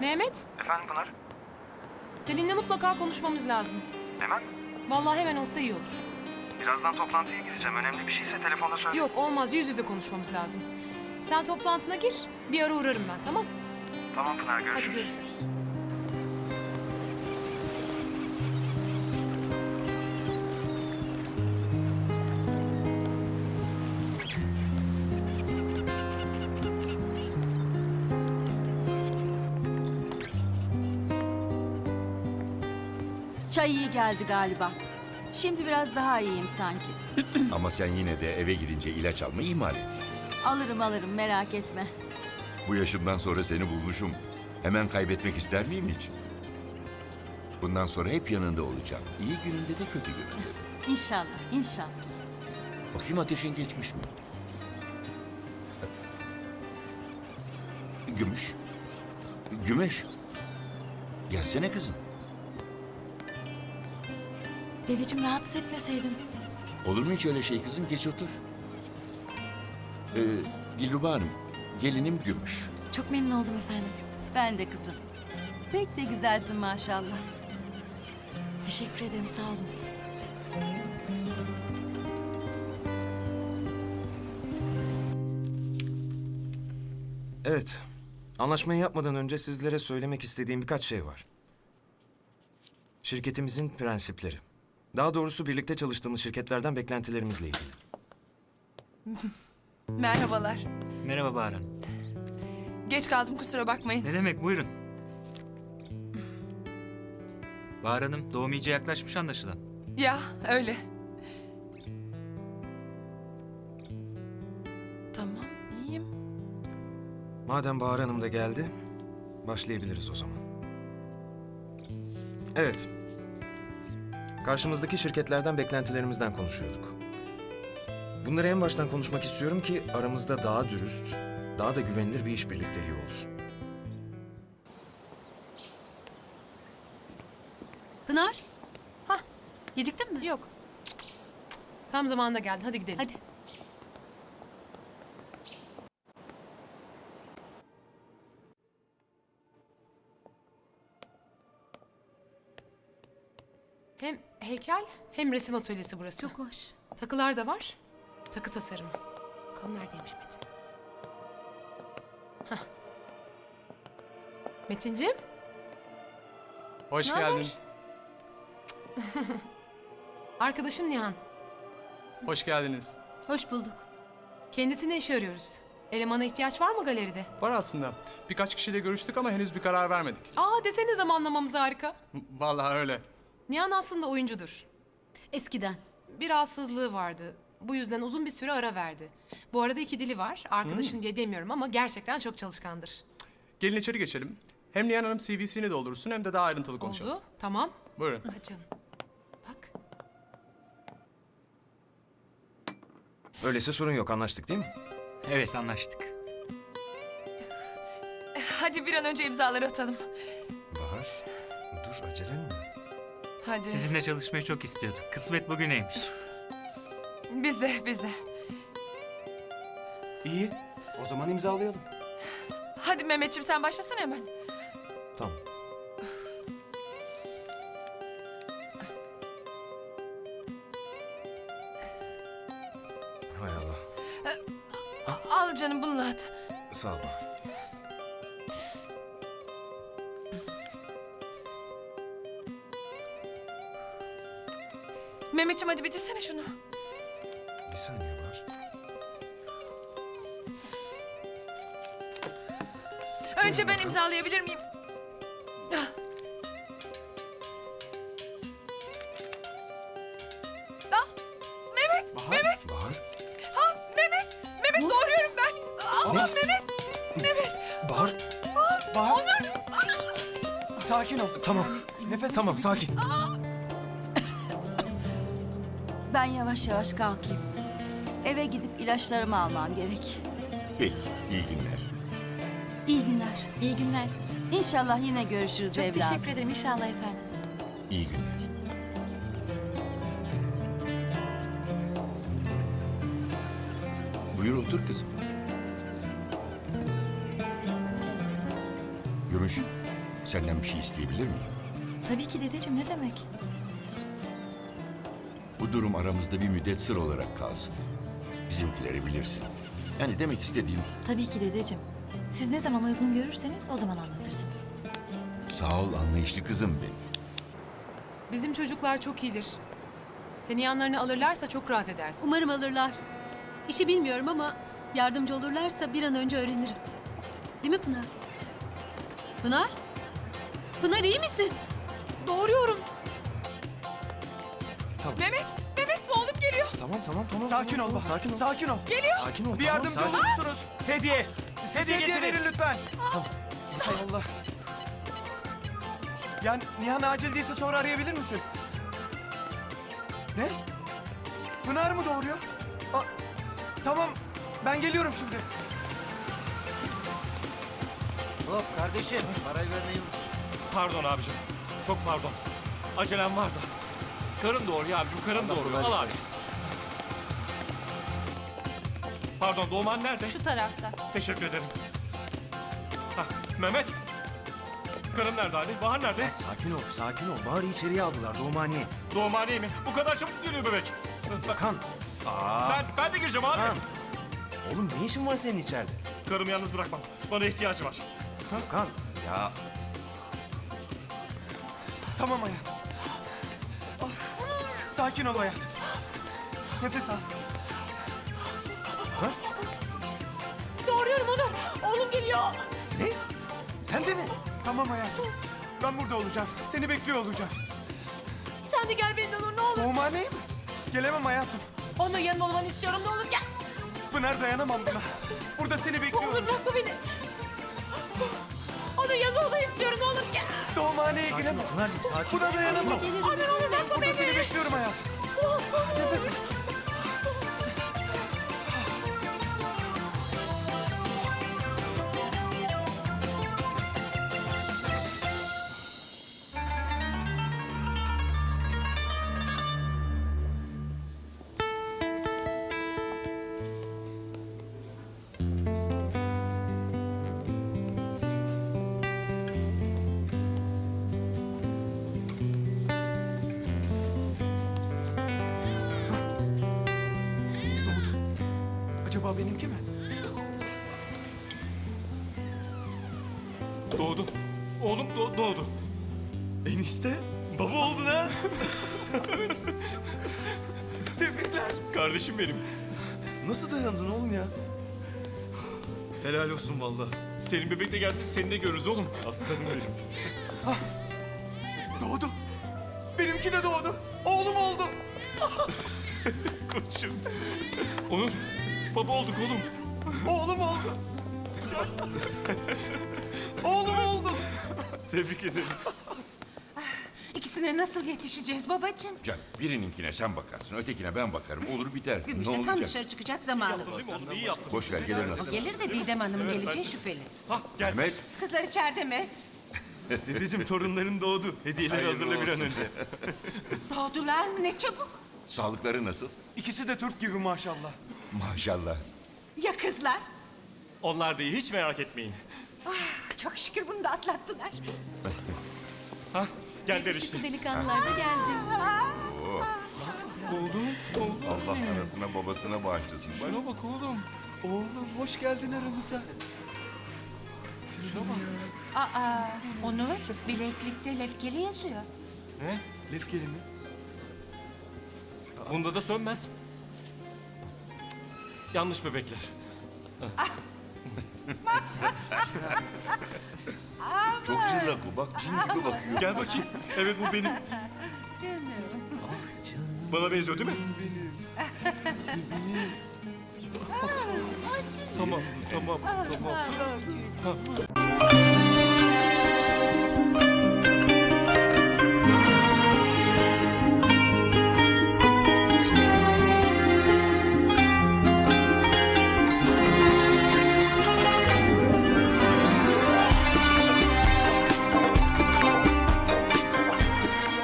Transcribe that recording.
Mehmet, Efendim Pınar? seninle mutlaka konuşmamız lazım. Hemen? Vallahi hemen olsa iyi olur. Birazdan toplantıya gireceğim. Önemli bir şeyse telefonda söyle. Yok olmaz, yüz yüze konuşmamız lazım. Sen toplantına gir, bir ara uğrarım ben, tamam? Tamam Pınar görüşürüz. Hadi görüşürüz. Çay iyi geldi galiba. Şimdi biraz daha iyiyim sanki. Ama sen yine de eve gidince ilaç almayı ihmal etme. Alırım alırım merak etme. Bu yaşımdan sonra seni bulmuşum. Hemen kaybetmek ister miyim hiç? Bundan sonra hep yanında olacağım. İyi gününde de kötü gününde. İnşallah inşallah. Bakayım ateşin geçmiş mi? Gümüş. Gümüş. Gelsene kızım. Dedeciğim rahatsız etmeseydim. Olur mu hiç öyle şey kızım? Geç otur. Ee, Dilruba Hanım, gelinim Gümüş. Çok memnun oldum efendim. Ben de kızım. Pek de güzelsin maşallah. Teşekkür ederim sağ olun. Evet. Anlaşmayı yapmadan önce sizlere söylemek istediğim birkaç şey var. Şirketimizin prensipleri. Daha doğrusu birlikte çalıştığımız şirketlerden beklentilerimizle ilgili. Merhabalar. Merhaba Bahar Hanım. Geç kaldım kusura bakmayın. Ne demek buyurun. Bahar Hanım doğum iyice yaklaşmış anlaşılan. Ya öyle. Tamam iyiyim. Madem Bahar Hanım da geldi, başlayabiliriz o zaman. Evet. Karşımızdaki şirketlerden beklentilerimizden konuşuyorduk. Bunları en baştan konuşmak istiyorum ki aramızda daha dürüst, daha da güvenilir bir iş birlikteliği olsun. Pınar. Hah. Geciktin mi? Yok. Tam zamanında geldin, hadi gidelim. Hadi. Hem heykel hem resim atölyesi burası. Çok hoş. Takılar da var. Takı tasarımı. Bakalım neredeymiş Metin. Hah. Metinciğim, Hoş Ne haber? geldin. arkadaşım Nihan. Hoş geldiniz. Hoş bulduk. Kendisine iş arıyoruz. Elemana ihtiyaç var mı galeride? Var aslında. Birkaç kişiyle görüştük ama henüz bir karar vermedik. Aa desene zamanlamamız harika. Vallahi öyle. Nihan aslında oyuncudur. Eskiden. Bir rahatsızlığı vardı. Bu yüzden uzun bir süre ara verdi. Bu arada iki dili var. Arkadaşım diye demiyorum ama gerçekten çok çalışkandır. Gelin içeri geçelim. Hem Nihan Hanım CV'sini doldursun hem de daha ayrıntılı konuşalım. Oldu. Tamam. Buyurun. Hadi canım. Bak. Öyleyse sorun yok, anlaştık değil mi? Evet anlaştık. Hadi bir an önce imzaları atalım. Bahar, dur acelen mi? Hadi. Sizinle çalışmayı çok istiyorduk. Kısmet bugüneymiş. Biz de biz de. İyi, o zaman imzalayalım. Hadi Mehmetciğim sen başlasana hemen. Tamam. Hay Allah. Al canım bununla at. Sağ ol Mehmetciğim hadi bitirsene şunu. Bir saniye Bahar. Önce ben imzalayabilir miyim? Ah. Ah, Mehmet, Mehmet, Bahar. ha Mehmet, Mehmet doğruyorum ben. Allah Mehmet, Mehmet. Bahar. Bahar. Sakin ol. Tamam. Nefes Tamam, sakin. Ben yavaş yavaş kalkayım. Eve gidip ilaçlarımı almam gerek. Peki, iyi günler. İyi günler. İyi günler. İnşallah yine görüşürüz Çok evladım. teşekkür ederim inşallah efendim. İyi günler. Buyur otur kızım. Gümüş, Senden bir şey isteyebilir miyim? Tabii ki dedeciğim ne demek? Bu durum aramızda bir müddet sır olarak kalsın. Bizimkileri bilirsin. Yani demek istediğim Tabii ki dedeciğim. Siz ne zaman uygun görürseniz o zaman anlatırsınız. sağ ol anlayışlı kızım benim. Bizim çocuklar çok iyidir. Seni yanlarına alırlarsa çok rahat edersin. Umarım alırlar. İşi bilmiyorum ama yardımcı olurlarsa bir an önce öğrenirim. Değil mi Pınar? Pınar? Pınar iyi misin? Doğruyorum. Mehmet, Mehmet oğlum geliyor. Tamam tamam tamam. Sakin tamam, ol tamam, Bahar. Sakin ol. Sakin ol. Geliyor. Sakin ol. Bir tamam, yardımcı sakin. olur musunuz? Sedye. Sedye, Sedye verin lütfen. Hay Allah. Ya Nihan acil değilse sonra arayabilir misin? Ne? Pınar mı doğuruyor? Aa, tamam. Ben geliyorum şimdi. Hop kardeşim parayı vermeyi unut. Pardon abicim. Çok pardon. Acelem var da. Karım doğuruyor abicim. Karım doğuruyor. Al abi. Pardon Doğuman nerede? Şu tarafta. Teşekkür ederim. Hah, Mehmet. Karım nerede Ali? Bahar nerede? Ya sakin ol, sakin ol. Bahar'ı içeriye aldılar Doğumhaniye. Doğumhaneye mi? Bu kadar çabuk geliyor bebek. Kan. Aa. Ben, ben de gireceğim abi. Kan. Oğlum ne işin var senin içeride? Karımı yalnız bırakmam. Bana ihtiyacı var. Kan. Ya Tamam hayatım. Sakin ol hayatım. Nefes al. Doğruyorum Onur. Oğlum geliyor. Ne? Sen de mi? Tamam hayatım. Ben burada olacağım. Seni bekliyor olacağım. Sen de gel benimle Onur ne olur. Doğumhaneye mi? Gelemem hayatım. Onur yanımda olmanı istiyorum ne olur gel. Pınar dayanamam buna. Burada seni bekliyor Onur olacağım. bırakma beni. Olmanı istiyorum ne olur gel. Doğumhaneye sakin giremem. ol Pınar'cığım sakin ol. Buna dayanamam. Onur Onur bırakma Burada beni. seni bekliyorum hayatım. Nefes Acaba benimki mi? Doğdu. Oğlum do- doğdu. Enişte, baba oldun ha. Tebrikler. Kardeşim benim. Nasıl dayandın oğlum ya? Helal olsun vallahi. Senin bebek de gelse seni de görürüz oğlum. Aslanım benim. Doğdu. Benimki de doğdu. Oğlum oldu. Koçum. Onur, baba olduk oğlum. Oğlum oldu. oğlum oldu. Tebrik ederim. İkisine nasıl yetişeceğiz babacığım? Can birininkine sen bakarsın, ötekine ben bakarım. Olur biter. Gümüş ne de tam olacak? dışarı çıkacak zamanı bu. Değil mi oğlum? İyi yaptın. Boş ver gelir nasıl? Gelir de Didem Hanım'ın geleceği şüpheli. Ha, gel. Mehmet Kızlar içeride mi? Dedeciğim torunların doğdu. Hediyeleri Hayırlı hazırla bir an olsun. önce. Doğdular mı? Ne çabuk. sağlıkları nasıl? İkisi de Türk gibi maşallah. Maşallah. Ya kızlar? Onlar da iyi hiç merak etmeyin. Çok şükür bunu da atlattılar. Ha, geldiler işte. Delikanlılar da geldi. Allah arasına babasına bağışlasın. Bak, Şuna bak oğlum. Oğlum hoş geldin aramıza. Aa, Onur bileklikte lefkeli yazıyor. Ne? Lefkeli mi? Bunda da sönmez. Yanlış bebekler. Çok zırlak bu bak cin gibi bakıyor. Gel bakayım. Evet bu benim. Bana benziyor değil mi? tamam, tamam, tamam.